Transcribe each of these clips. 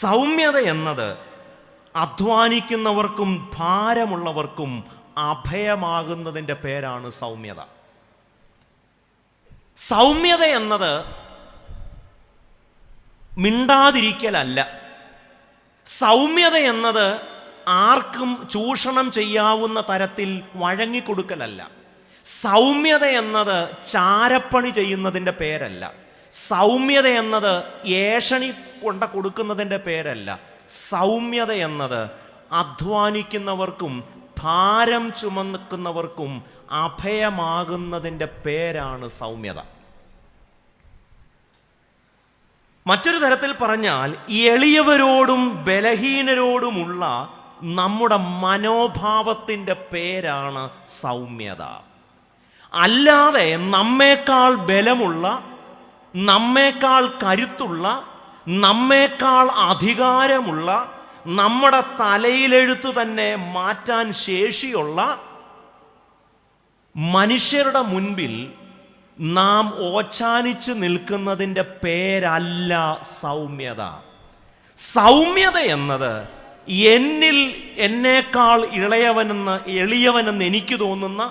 സൗമ്യത എന്നത് അധ്വാനിക്കുന്നവർക്കും ഭാരമുള്ളവർക്കും അഭയമാകുന്നതിന്റെ പേരാണ് സൗമ്യത. സൗമ്യത എന്നത് മിണ്ടാതിരിക്കലല്ല. സൗമ്യത എന്നത് ആർക്കും ചൂഷണം ചെയ്യാവുന്ന തരത്തിൽ വഴങ്ങിക്കൊടുക്കലല്ല. സൗമ്യത എന്നത് ചാരപ്പണി ചെയ്യുന്നതിന്റെ പേരല്ല. സൗമ്യത എന്നത് ഏഷണി കൊണ്ട കൊടുക്കുന്നതിന്റെ പേരല്ല. സൗമ്യത എന്നത് അധ്വാനിക്കുന്നവർക്കും ഭാരം ചുമക്കുന്നവർക്കും അഭയമാകുന്നതിന്റെ പേരാണ് സൗമ്യത. മറ്റൊരു തരത്തിൽ പറഞ്ഞാൽ എളിയവരോടും ബലഹീനരോടുമുള്ള നമ്മുടെ മനോഭാവത്തിന്റെ പേരാണ് സൗമ്യത. അല്ലാതെ നമ്മേക്കാൾ ബലമുള്ള നമ്മേക്കാൾ കരുത്തുള്ള നമ്മേക്കാൾ അധികാരമുള്ള നമ്മുടെ തലയിലെഴുത്തു തന്നെ മാറ്റാൻ ശേഷിയുള്ള മനുഷ്യരുടെ മുൻപിൽ നാം ഓച്ചാനിച്ച് നിൽക്കുന്നതിന്റെ പേരല്ല സൗമ്യത. സൗമ്യത എന്നത് എന്നിൽ എന്നേക്കാൾ ഇളയവനെന്ന് എളിയവനെന്ന് എനിക്ക് തോന്നുന്ന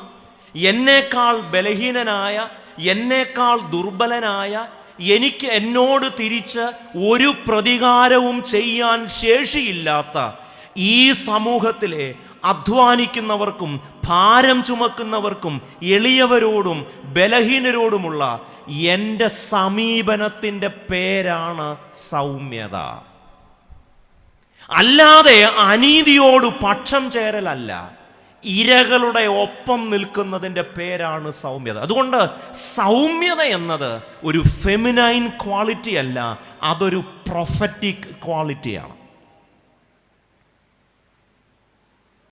എന്നേക്കാൾ ബലഹീനനായ എന്നേക്കാൾ ദുർബലനായ എനിക്ക് എന്നോട് തിരിച്ച് ഒരു പ്രതികാരവും ചെയ്യാൻ ശേഷിയില്ലാത്ത ഈ സമൂഹത്തിലെ അധ്വാനിക്കുന്നവർക്കും ഭാരം ചുമക്കുന്നവർക്കും എളിയവരോടും ബലഹീനരോടുമുള്ള എന്റെ സമീപനത്തിന്റെ പേരാണ് സൗമ്യത. അല്ലാതെ അനീതിയോട് പക്ഷം ചേരലല്ല. ഇരകളുടെ ഒപ്പം നിൽക്കുന്നതിന്റെ പേരാണ് സൗമ്യത. അതുകൊണ്ട് സൗമ്യത എന്നത് ഒരു ഫെമിനൈൻ ക്വാളിറ്റി അല്ല അതൊരു പ്രൊഫറ്റിക് ക്വാളിറ്റിയാണ്